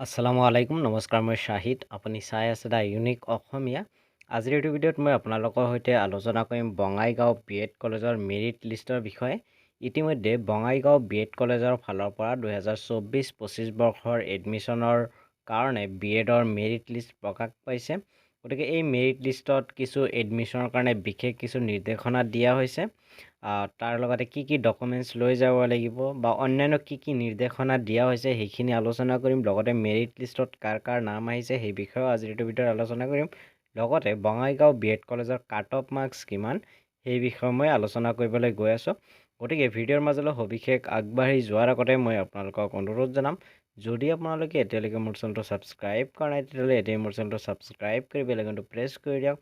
আসসালামু আলাইকুম নমস্কাৰ মই শ্বাহিদ আপুনি চাই আছে দা ইউনিক অসমীয়া। আজিৰ এইটো ভিডিঅ'ত মই আপোনালোকৰ সৈতে আলোচনা কৰিম বঙাইগাঁও বি এড কলেজৰ মেৰিট লিষ্টৰ বিষয়ে। ইতিমধ্যে বঙাইগাঁও বি এড কলেজৰ ফালৰ পৰা দুহেজাৰ চৌব্বিছ পঁচিছ বৰ্ষৰ এডমিশ্যনৰ কাৰণে বি এডৰ মেৰিট লিষ্ট প্ৰকাশ পাইছে। গতিকে এই মেৰিট লিষ্টত কিছু এডমিশ্যনৰ কাৰণে বিশেষ কিছু নিৰ্দেশনা দিয়া হৈছে। তাৰ লগতে কি কি ডকুমেণ্টছ লৈ যাব লাগিব বা অন্যান্য কি কি নিৰ্দেশনা দিয়া হৈছে সেইখিনি আলোচনা কৰিম। লগতে মেৰিট লিষ্টত কাৰ কাৰ নাম আহিছে সেই বিষয়েও আজিৰ ভিডিঅ'ত আলোচনা কৰিম। লগতে বঙাইগাঁও বি এড কলেজৰ কাট অফ মাৰ্কছ কিমান সেই বিষয়ে মই আলোচনা কৰিবলৈ গৈ আছোঁ। গতিকে ভিডিঅ'ৰ মাজলৈ সবিশেষ আগবাঢ়ি যোৱাৰ আগতে মই আপোনালোকক অনুৰোধ জনাম যদি আপোনালোকে এতিয়ালৈকে মোৰ চেনেলটো ছাবস্ক্ৰাইব কৰা নাই তেতিয়াহ'লে এতিয়াই মোৰ চেনেলটো ছাবস্ক্ৰাইব কৰি বেলেগনটো প্ৰেছ কৰি দিয়ক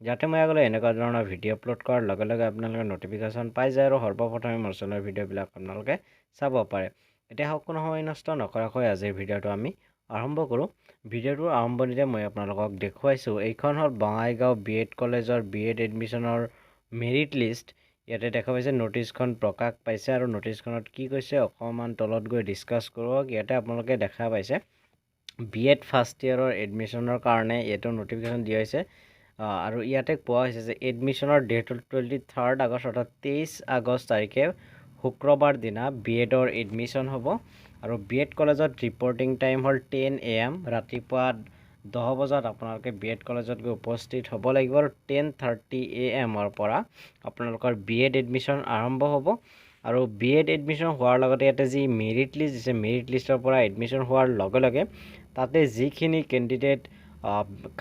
যাতে মই আগলৈ এনেকুৱা ধৰণৰ ভিডিঅ' আপলোড কৰাৰ লগে লগে আপোনালোকে নটিফিকেশ্যন পাই যায় আৰু সৰ্বপ্ৰথমে মোৰ চেনেলৰ ভিডিঅ'বিলাক আপোনালোকে চাব পাৰে। এতিয়া সকলো সময় নষ্ট নকৰাকৈ আজিৰ ভিডিঅ'টো আমি আৰম্ভ কৰোঁ। ভিডিঅ'টোৰ আৰম্ভণিতে মই আপোনালোকক দেখুৱাইছোঁ এইখন হ'ল বঙাইগাঁও বি এড কলেজৰ বি এড এডমিশ্যনৰ মেৰিট লিষ্ট ইয়াতে দেখা পাইছে নটিচখন প্ৰকাশ পাইছে আৰু নটিচখনত কি কৈছে, অকণমান তলত গৈ ডিছকাছ কৰক। ইয়াতে আপোনালোকে দেখা পাইছে বি এড ফাৰ্ষ্ট ইয়েৰৰ এডমিশ্যনৰ কাৰণে ইয়াতো নটিফিকেশ্যন দিয়া হৈছে। আৰু ইয়াতে কোৱা হৈছে যে এডমিশ্যনৰ ডেট টুৱেণ্টি থাৰ্ড আগষ্ট, অৰ্থাৎ তেইছ আগষ্ট তাৰিখে শুক্ৰবাৰ দিনা বি এডৰ এডমিশ্যন হ'ব। আৰু বি এড কলেজত ৰিপৰ্টিং টাইম হ'ল টেন এ এম ৰাতিপুৱা দহ বজাত আপোনালোকে বি এড কলেজত গৈ উপস্থিত হ'ব লাগিব আৰু টেন থাৰ্টি এ এমৰ পৰা আপোনালোকৰ বি এড এডমিশ্যন আৰম্ভ হ'ব। আৰু বি এড এডমিশ্যন হোৱাৰ লগতে ইয়াতে যি মেৰিট লিষ্ট দিছে মেৰিট লিষ্টৰ পৰা এডমিশ্যন হোৱাৰ লগে লগে তাতে যিখিনি কেণ্ডিডেট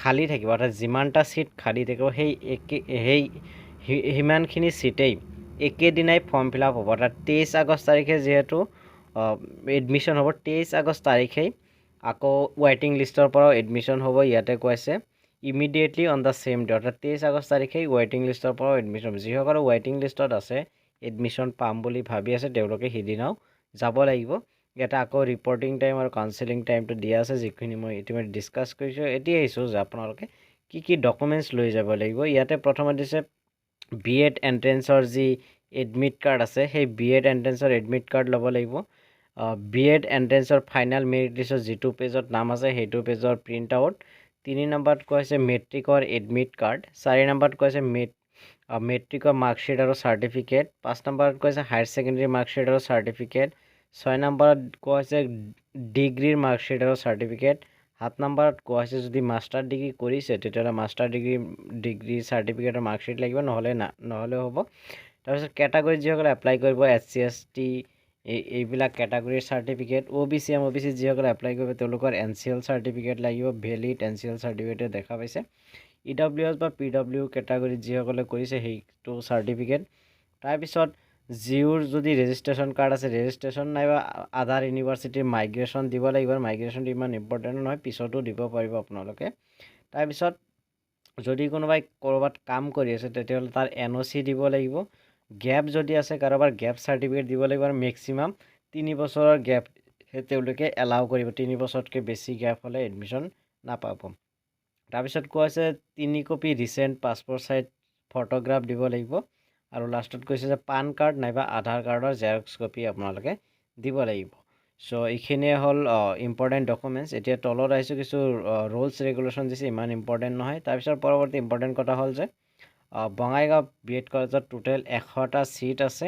খালী থাকিব অৰ্থাৎ যিমানটা ছিট খালী থাকিব সেই একে সেই সিমানখিনি ছিটেই একেদিনাই ফৰ্ম ফিল আপ হ'ব। অৰ্থাৎ তেইছ আগষ্ট তাৰিখে যিহেতু এডমিশ্যন হ'ব তেইছ আগষ্ট তাৰিখেই আকৌ ৱেইটিং লিষ্টৰ পৰাও এডমিশ্যন হ'ব, ইয়াতে কৈছে immediately on the same day অৰ্থাৎ তেইছ আগষ্ট তাৰিখেই ৱেইটিং লিষ্টৰ পৰাও এডমিশ্যন হ'ব। যিসকলে ৱেইটিং লিষ্টত আছে এডমিশ্যন পাম বুলি ভাবি আছে, তেওঁলোকে সিদিনাও যাব লাগিব। ইয়াতে আকৌ ৰিপৰ্টিং টাইম আৰু কাউঞ্চেলিং টাইমটো দিয়া আছে, যিখিনি মই ইতিমধ্যে ডিছকাছ কৰিছোঁ। এতিয়া আহিছোঁ যে আপোনালোকে কি কি ডকুমেণ্টছ লৈ যাব লাগিব। ইয়াতে প্ৰথমতে দিছে বি এড এণ্ট্ৰেঞ্চৰ যি এডমিট কাৰ্ড আছে, সেই বি এড এণ্ট্ৰেঞ্চৰ এডমিট কাৰ্ড ল'ব লাগিব। বি এড এণ্ট্ৰেঞ্চৰ ফাইনেল মেৰিট লিষ্টৰ যিটো পেজত নাম আছে, সেইটো পেজৰ প্ৰিণ্ট আউট তিনি নম্বৰত কৈ আছে মেট্ৰিকৰ এডমিট কাৰ্ড চাৰি নম্বৰত কৈ আছে মেট মেট্ৰিকৰ মাৰ্কশ্বিট আৰু চাৰ্টিফিকেট পাঁচ নম্বৰত কৈ আছে হায়াৰ ছেকেণ্ডেৰী মাৰ্কশ্বিট আৰু চাৰ্টিফিকেট ছয় নম্বৰত কোৱা হৈছে ডিগ্ৰীৰ মাৰ্কশ্বিট আৰু চাৰ্টিফিকেট সাত নম্বৰত কোৱা হৈছে যদি মাষ্টাৰ ডিগ্ৰী কৰিছে, তেতিয়াহ'লে মাষ্টাৰ ডিগ্ৰী ডিগ্ৰী চাৰ্টিফিকেটৰ মাৰ্কশ্বিট লাগিব, নহ'লে না, নহ'লেও হ'ব। তাৰপিছত কেটাগৰী যিসকলে এপ্লাই কৰিব এছ চি এছ টি এইবিলাক কেটাগৰীৰ certificate O' B C M O' B C যিসকলে এপ্লাই কৰিব, তেওঁলোকৰ এন চি এল চাৰ্টিফিকেট লাগিব ভেলিড এন চি এল চাৰ্টিফিকেটে দেখা পাইছে। ই ডাব্লিউ এছ বা পি ডাব্লিউ কেটাগৰীত যিসকলে কৰিছে, সেইটো চাৰ্টিফিকেট তাৰপিছত, জিঅ'ৰ যদি ৰেজিষ্ট্ৰেশ্যন কাৰ্ড আছে ৰেজিষ্ট্ৰেশ্যন নাইবা আধাৰ ইউনিভাৰ্চিটিৰ মাইগ্ৰেশ্যন দিব লাগিব মাইগ্ৰেশ্যনটো ইমান ইম্পৰ্টেণ্ট নহয়, পিছতো দিব পাৰিব আপোনালোকে। তাৰপিছত, যদি কোনোবাই ক'ৰবাত কাম কৰি আছে, তেতিয়াহ'লে তাৰ এন অ' চি দিব লাগিব। গেপ যদি আছে, কাৰোবাৰ গেপ চাৰ্টিফিকেট দিব লাগিব আৰু মেক্সিমাম তিনি বছৰৰ গেপ তেওঁলোকে এলাউ কৰিব। তিনি বছৰতকৈ বেছি গেপ হ'লে এডমিশ্যন নাপাব। তাৰপিছত কোৱা হৈছে, তিনি copy recent passport size photograph দিব লাগিব। আৰু লাষ্টত কৈছে যে পান কাৰ্ড নাইবা আধাৰ কাৰ্ডৰ জেৰক্স কপি আপোনালোকে দিব লাগিব। চ' এইখিনিয়ে হ'ল ইম্পৰ্টেণ্ট ডকুমেণ্টছ এতিয়া তলত আহিছোঁ কিছু ৰুলছ ৰেগুলেশ্যন দিছে, ইমান ইম্পৰ্টেণ্ট নহয়। তাৰপিছত পৰৱৰ্তী ইম্পৰ্টেণ্ট কথা হ'ল যে বঙাইগাঁও বি এড কলেজত টোটেল এশটা ছিট আছে।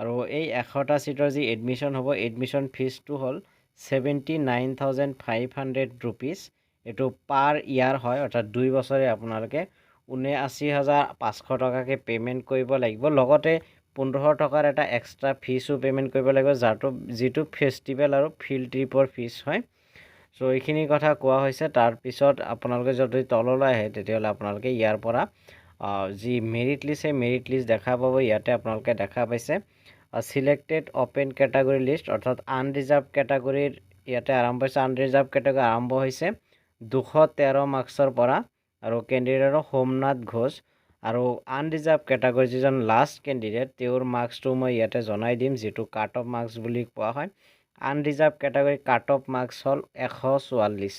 আৰু এই এশটা ছিটৰ যি এডমিশ্যন হ'ব এডমিশ্যন ফিজটো হ'ল seventy nine thousand five hundred rupees এইটো পাৰ ইয়াৰ হয়, অৰ্থাৎ দুই বছৰে আপোনালোকে ঊনআশী হাজাৰ পাঁচশো টকাকৈ পে'মেণ্ট কৰিব লাগিব। লগতে পোন্ধৰশ টকাৰ এটা এক্সট্ৰা ফিজো পে'মেণ্ট কৰিব লাগিব, যাৰটো, যিটো ফেষ্টিভেল আৰু ফিল্ড ট্ৰিপৰ ফিজ হয়। চ' এইখিনি কথা কোৱা হৈছে। তাৰপিছত আপোনালোকে যদি তললৈ আহে, তেতিয়াহ'লে আপোনালোকে ইয়াৰ পৰা যি মেৰিট লিষ্ট সেই মেৰিট লিষ্ট দেখা পাব। ইয়াতে আপোনালোকে দেখা পাইছে ছিলেক্টেড অ'পেন কেটাগৰী লিষ্ট অৰ্থাৎ আনৰিজাৰ্ভ কেটাগৰীৰ ইয়াতে আৰম্ভ হৈছে। আনৰিজাৰ্ভ কেটাগৰী আৰম্ভ হৈছে দুশ তেৰ মাৰ্কছৰ পৰা আৰু কেণ্ডিডেটৰ সোমনাথ ঘোষ আৰু আনৰিজাৰ্ভ কেটাগৰী যিজন লাষ্ট কেণ্ডিডেট তেওঁৰ মাৰ্কছটো মই ইয়াতে জনাই দিম, যিটো কাট অফ মাৰ্কছ বুলি কোৱা হয়। Unreserved category cut off marks হ'ল এশ চৌৱাল্লিছ।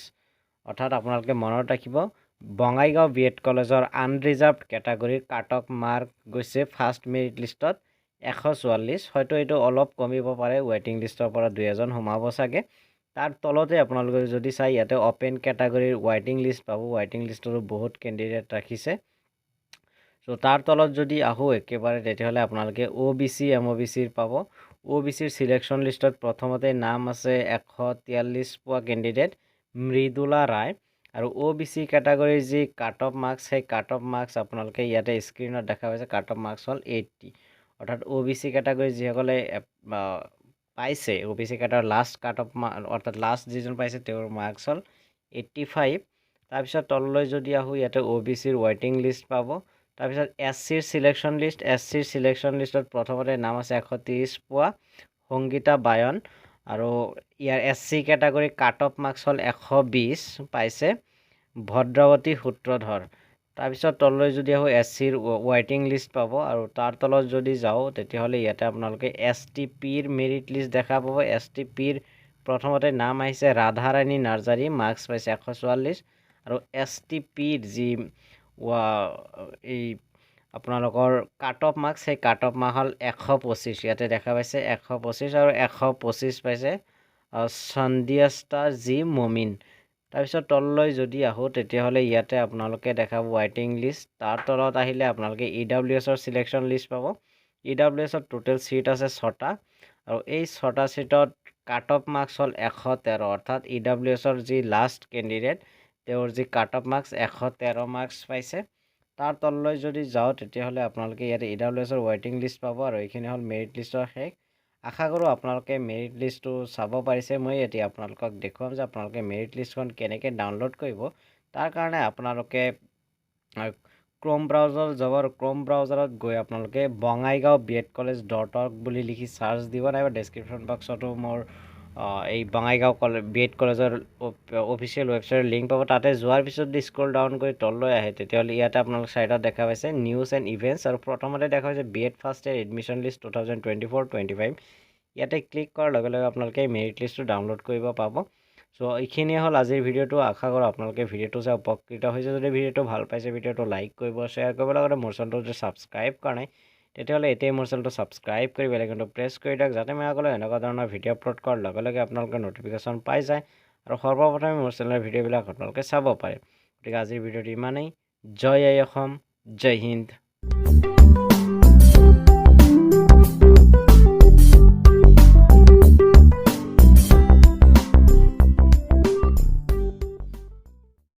অৰ্থাৎ আপোনালোকে মনত ৰাখিব বঙাইগাঁও বি এড কলেজৰ আনৰিজাৰ্ভ কেটাগৰীৰ কাট অফ মাৰ্ক গৈছে ফাৰ্ষ্ট মেৰিট লিষ্টত এশ চৌৱাল্লিছ। হয়তো এইটো অলপ কমিব পাৰে ৱেইটিং লিষ্টৰ পৰা দুই এজন সোমাব চাগে। তাৰ তলতে আপোনালোকে যদি চাই ইয়াতে অ'পেন কেটাগৰীৰ ৱাইটিং লিষ্ট পাব। ৱাইটিং লিষ্টতো বহুত কেণ্ডিডেট ৰাখিছে। চ' তাৰ তলত যদি আহোঁ একেবাৰে তেতিয়াহ'লে আপোনালোকে O' B C M O' B চিৰ পাব। অ' বি চিৰ ছিলেকশ্যন লিষ্টত প্ৰথমতে নাম আছে এশ তিয়াল্লিছ পোৱা কেণ্ডিডেট মৃদুলা ৰায়। আৰু অ' বি চি কেটাগৰীৰ যি কাট অফ মাৰ্কছ সেই কাট অফ মাৰ্কছ আপোনালোকে ইয়াতে স্ক্ৰীণত দেখা পাইছে কাট অফ মাৰ্কছ হ'ল এইট্টি অৰ্থাৎ অ' বি চি কেটাগৰী যিসকলে পাইছে অ' বি চি কেটাৰ লাষ্ট কাট অফ অৰ্থাৎ লাষ্ট যিজন পাইছে, তেওঁৰ মাৰ্কছ হ'ল এইট্টি ফাইভ তাৰপিছত তললৈ যদি আহোঁ, ইয়াতে অ' বি চিৰ ৱাইটিং লিষ্ট পাব। তাৰপিছত এছ চিৰ ছিলেকশ্যন লিষ্ট এছ চিৰ ছিলেকশ্যন লিষ্টত প্ৰথমতে নাম আছে এশ ত্ৰিছ পোৱা, সংগীতা বায়ন। আৰু ইয়াৰ S C category cut off marks হ'ল এশ বিছ পাইছে ভদ্ৰাৱতী সূত্ৰধৰ। তাৰপিছত তললৈ যদি আহোঁ এছ চিৰ ৱাইটিং লিষ্ট পাব আৰু তাৰ তলত যদি যাওঁ, তেতিয়াহ'লে ইয়াতে আপোনালোকে এছ টি পিৰ মেৰিট লিষ্ট দেখা পাব। এছ টি পিৰ প্ৰথমতে নাম আহিছে ৰাধাৰাণী নাৰ্জাৰী মাৰ্কছ পাইছে এশ চৌৱাল্লিছ আৰু এছ টি পিৰ যি এই আপোনালোকৰ কাট অফ মাৰ্কছ, সেই কাট অফ মাৰ্ক হ'ল এশ পঁচিছ। ইয়াতে দেখা পাইছে এশ পঁচিছ আৰু এশ পঁচিছ পাইছে চন্দিয়াস্তা জি মমিন। তাৰপিছত তললৈ যদি আহোঁ, তেতিয়াহ'লে ইয়াতে আপোনালোকে দেখাব ৱাইটিং লিষ্ট তাৰ তলত আহিলে আপোনালোকে ই ডাব্লিউ এছৰ ছিলেকশ্যন লিষ্ট পাব। ই ডাব্লিউ এছত টোটেল ছিট আছে ছটা আৰু এই ছটা ছিটত কাট অফ মাৰ্কছ হ'ল এশ তেৰ। অৰ্থাৎ ই ডাব্লিউ এছৰ যি লাষ্ট কেণ্ডিডেট তেওঁৰ যি কাট অফ মাৰ্কছ এশ তেৰ মাৰ্কছ পাইছে। তাৰ তললৈ যদি যাওঁ তেতিয়াহ'লে আপোনালোকে ইয়াতে ই ডাব্লিউ এছৰ ৱাইটিং লিষ্ট পাব আৰু এইখিনি হ'ল মেৰিট লিষ্টৰ শেষ। আশা কৰোঁ আপোনালোকে মেৰিট লিষ্টটো চাব পাৰিছে। মই এতিয়া আপোনালোকক দেখুৱাম যে আপোনালোকে মেৰিট লিষ্টখন কেনেকৈ ডাউনলোড কৰিব। তাৰ কাৰণে আপোনালোকে ক্ৰ'ম ব্ৰাউজাৰ যাব আৰু ক্ৰ'ম ব্ৰাউজাৰত গৈ আপোনালোকে Bongaigaon B Ed college dot org বুলি লিখি চাৰ্চ দিব। নাইবা ডেছক্ৰিপশ্যন বক্সতো মোৰ এই বঙাইগাঁও কলে বি এড কলেজৰ অফিচিয়েল ৱেবছাইটৰ লিংক পাব। তাতে যোৱাৰ পিছত যদি স্ক্ৰল ডাউন কৰি তললৈ আহে। তেতিয়াহ'লে ইয়াতে আপোনালোক ছাইডত দেখা পাইছে নিউজ এণ্ড ইভেণ্টছ আৰু প্ৰথমতে দেখা পাইছে B Ed first year admission list two thousand twenty four twenty five ইয়াতে ক্লিক কৰাৰ লগে লগে আপোনালোকে মেৰিট লিষ্টটো ডাউনলোড কৰিব পাব। চ' এইখিনিয়ে হ'ল আজিৰ ভিডিঅ'টো। আশা কৰোঁ আপোনালোকে ভিডিঅ'টো চাই উপকৃত হৈছে। যদি ভিডিঅ'টো ভাল পাইছে ভিডিঅ'টো লাইক কৰিব শ্বেয়াৰ কৰিব। লগতে মোৰ চেনেলটো যদি ছাবস্ক্ৰাইব কৰা নাই তেতিয়াহ'লে এতিয়াই মোৰ চেনেলটো ছাবস্ক্ৰাইব কৰি বেলেগটো প্ৰেছ কৰি দিয়ক যাতে মই আগলৈ এনেকুৱা ধৰণৰ ভিডিঅ' আপলোড কৰাৰ লগে লগে আপোনালোকে ন'টিফিকেশ্যন পাই যায় আৰু সৰ্বপ্ৰথমে মোৰ চেনেলৰ ভিডিঅ'বিলাক আপোনালোকে চাব পাৰে। গতিকে আজিৰ ভিডিঅ'টো ইমানেই। জয় আই অসম জয় হিন্দ।